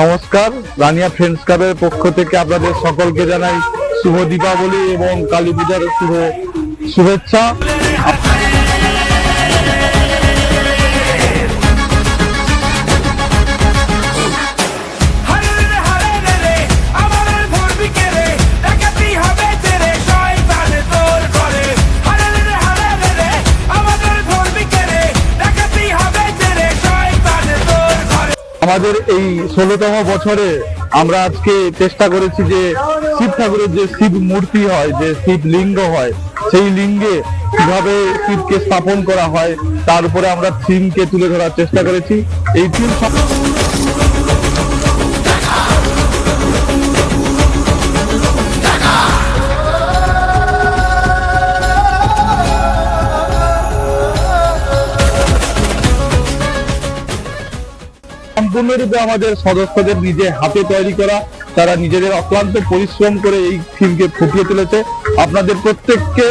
নমস্কার, রানিয়া ফ্রেন্ডস ক্লাবের পক্ষ থেকে আপনাদের সকলকে জানাই শুভ দীপাবলি এবং কালী পূজার শুভ শুভেচ্ছা। আমাদের এই ষোলোতম বছরে আমরা আজকে চেষ্টা করেছি যে শিব ঠাকুরের যে শিব মূর্তি হয়, যে শিব লিঙ্গ হয়, সেই লিঙ্গে কীভাবে শিবকে স্থাপন করা হয়, তার উপরে আমরা থিমকে তুলে ধরার চেষ্টা করেছি। এই থিম সম্পূর্ণরূপে আমাদের সদস্যদের নিজে হাতে তৈরি করা তারা নিজেদের অক্লান্ত পরিশ্রম করে এই থিমকে ফুটিয়ে তুলেছে আপনাদের প্রত্যেককে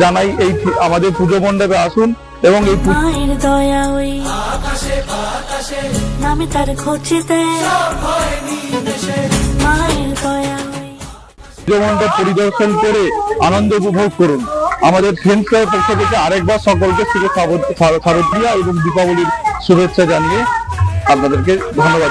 জানাই এই আমাদের পুজো মণ্ডপে আসুন এবং এই দয়া ওই নামে তার খোঁজেতে মায়ের দয়া ওই পুজো মণ্ডপ পরিদর্শন করে আনন্দ উপভোগ করুন আমাদের ফ্রেন্ডস ক্লাবের পক্ষ থেকে আরেকবার সকলকে শুভ শারদ- শারদীয়া এবং দীপাবলির শুভেচ্ছা জানিয়ে আপনাদেরকে ধন্যবাদ।